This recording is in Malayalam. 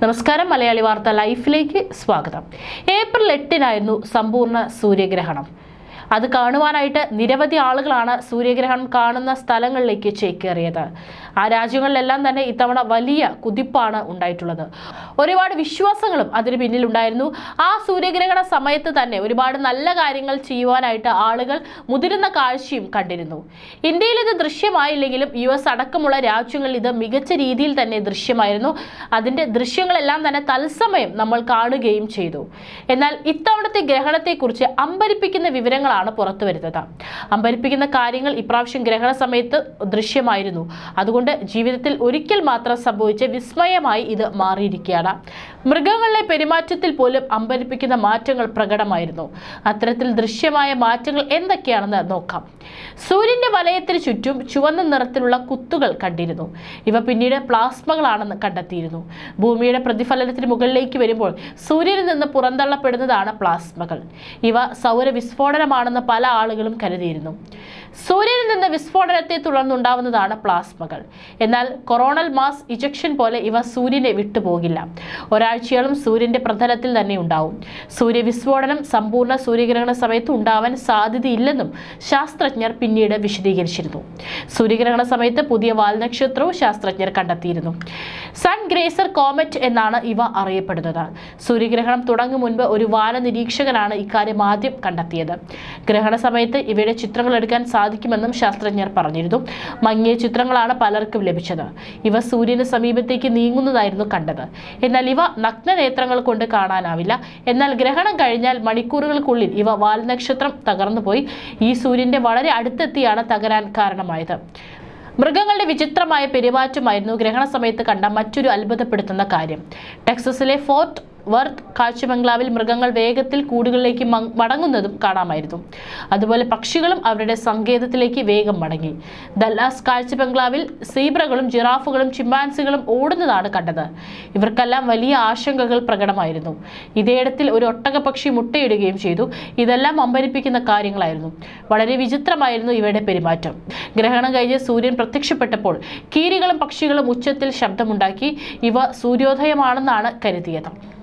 നമസ്കാരം മലയാളി വാർത്ത ലൈഫിലേക്ക് സ്വാഗതം. ഏപ്രിൽ എട്ടിനായിരുന്നു സമ്പൂർണ സൂര്യഗ്രഹണം. അത് കാണുവാനായിട്ട് നിരവധി ആളുകളാണ് സൂര്യഗ്രഹണം കാണുന്ന സ്ഥലങ്ങളിലേക്ക് ചേക്കേറിയത്. ആ രാജ്യങ്ങളിലെല്ലാം തന്നെ ഇത്തവണ വലിയ കുതിപ്പാണ് ഉണ്ടായിട്ടുള്ളത്. ഒരുപാട് വിശ്വാസങ്ങളും അതിന് പിന്നിലുണ്ടായിരുന്നു. ആ സൂര്യഗ്രഹണ സമയത്ത് തന്നെ ഒരുപാട് നല്ല കാര്യങ്ങൾ ചെയ്യുവാനായിട്ട് ആളുകൾ മുതിരുന്ന കാഴ്ചയും കണ്ടിരുന്നു. ഇന്ത്യയിൽ ഇത് ദൃശ്യമായില്ലെങ്കിലും യു എസ് അടക്കമുള്ള രാജ്യങ്ങളിൽ ഇത് മികച്ച രീതിയിൽ തന്നെ ദൃശ്യമായിരുന്നു. അതിന്റെ ദൃശ്യങ്ങളെല്ലാം തന്നെ തത്സമയം നമ്മൾ കാണുകയും ചെയ്തു. എന്നാൽ ഇത്തവണത്തെ ഗ്രഹണത്തെക്കുറിച്ച് അമ്പരിപ്പിക്കുന്ന വിവരങ്ങളാണ് പുറത്തു വരുന്നത് അമ്പരിപ്പിക്കുന്ന കാര്യങ്ങൾ ഇപ്രാവശ്യം ഗ്രഹണ സമയത്ത് ദൃശ്യമായിരുന്നു. അതുകൊണ്ട് ജീവിതത്തിൽ ഒരിക്കൽ മാത്രം സംഭവിച്ച വിസ്മയമായി ഇത് മാറിയിരിക്കുകയാണ്. മൃഗങ്ങളിലെ പെരുമാറ്റത്തിൽ പോലും അമ്പരിപ്പിക്കുന്ന മാറ്റങ്ങൾ പ്രകടമായിരുന്നു. അത്തരത്തിൽ ദൃശ്യമായ മാറ്റങ്ങൾ എന്തൊക്കെയാണെന്ന് നോക്കാം. സൂര്യന്റെ വലയത്തിന് ചുറ്റും ചുവന്ന നിറത്തിലുള്ള കുത്തുകൾ കണ്ടിരുന്നു. ഇവ പിന്നീട് പ്ലാസ്മകളാണെന്ന് കണ്ടെത്തിയിരുന്നു. ഭൂമിയുടെ പ്രതിഫലനത്തിന് മുകളിലേക്ക് വരുമ്പോൾ സൂര്യനിൽ നിന്ന് പുറന്തള്ളപ്പെടുന്നതാണ് പ്ലാസ്മകൾ. ഇവ സൗര വിസ്ഫോടനമാണെന്ന് പല ആളുകളും കരുതിയിരുന്നു. സൂര്യനിൽ നിന്ന് വിസ്ഫോടനത്തെ തുടർന്നുണ്ടാവുന്നതാണ് പ്ലാസ്മകൾ. എന്നാൽ കൊറോണൽ മാസ് ഇജക്ഷൻ പോലെ ഇവ സൂര്യനെ വിട്ടുപോകില്ല. ഒരാഴ്ചയോളം സൂര്യന്റെ പ്രതലത്തിൽ തന്നെ ഉണ്ടാവും. സൂര്യവിസ്ഫോടനം സമ്പൂർണ സൂര്യഗ്രഹണ സമയത്ത് ഉണ്ടാവാൻ സാധ്യതയില്ലെന്നും ശാസ്ത്രജ്ഞർ പിന്നീട് വിശദീകരിച്ചിരുന്നു. സൂര്യഗ്രഹണ സമയത്ത് പുതിയ വാൽനക്ഷത്രവും ശാസ്ത്രജ്ഞർ കണ്ടെത്തിയിരുന്നു. സൺ ഗ്രേസർ കോമറ്റ് എന്നാണ് ഇവ അറിയപ്പെടുന്നത്. സൂര്യഗ്രഹണം തുടങ്ങും മുൻപ് ഒരു വാന നിരീക്ഷകനാണ് ഇക്കാര്യം ആദ്യം കണ്ടെത്തിയത്. ഗ്രഹണ സമയത്ത് ഇവയുടെ ചിത്രങ്ങൾ എടുക്കാൻ സാധിക്കുമെന്നും ശാസ്ത്രജ്ഞർ പറഞ്ഞിരുന്നു. മങ്ങിയ ചിത്രങ്ങളാണ് പലർക്കും ലഭിച്ചത്. ഇവ സൂര്യന് സമീപത്തേക്ക് നീങ്ങുന്നതായിരുന്നു കണ്ടത്. എന്നാൽ ഇവ നഗ്നനേത്രങ്ങൾ കൊണ്ട് കാണാനാവില്ല. എന്നാൽ ഗ്രഹണം കഴിഞ്ഞാൽ മണിക്കൂറുകൾക്കുള്ളിൽ ഇവ വാൽനക്ഷത്രം തകർന്നുപോയി. ഈ സൂര്യന്റെ വളരെ അടുത്തെത്തിയാണ് തകരാൻ കാരണമായത്. മൃഗങ്ങളുടെ വിചിത്രമായ പെരുമാറ്റമായിരുന്നു ഗ്രഹണ സമയത്ത് കണ്ട മറ്റൊരു അത്ഭുതപ്പെടുത്തുന്ന കാര്യം. ടെക്സസിലെ ഫോർട്ട് വർത്ത് കാഴ്ചബംഗ്ലാവിൽ മൃഗങ്ങൾ വേഗത്തിൽ കൂടുകളിലേക്ക് മടങ്ങുന്നതും കാണാമായിരുന്നു. അതുപോലെ പക്ഷികളും അവരുടെ സങ്കേതത്തിലേക്ക് വേഗം മടങ്ങി. ദല്ലാസ് കാഴ്ചബംഗ്ലാവിൽ സീബ്രകളും ജിറാഫുകളും ചിമ്പാൻസികളും ഓടുന്നതാണ് കണ്ടത്. ഇവർക്കെല്ലാം വലിയ ആശങ്കകൾ പ്രകടമായിരുന്നു. ഇതേയിടത്തിൽ ഒരു ഒട്ടകപക്ഷി മുട്ടയിടുകയും ചെയ്തു. ഇതെല്ലാം അമ്പരിപ്പിക്കുന്ന കാര്യങ്ങളായിരുന്നു. വളരെ വിചിത്രമായിരുന്നു ഇവയുടെ പെരുമാറ്റം. ഗ്രഹണം കഴിഞ്ഞ് സൂര്യൻ പ്രത്യക്ഷപ്പെട്ടപ്പോൾ കീരികളും പക്ഷികളും ഉച്ചത്തിൽ ശബ്ദമുണ്ടാക്കി. ഇവ സൂര്യോദയമാണെന്നാണ് കരുതിയത്.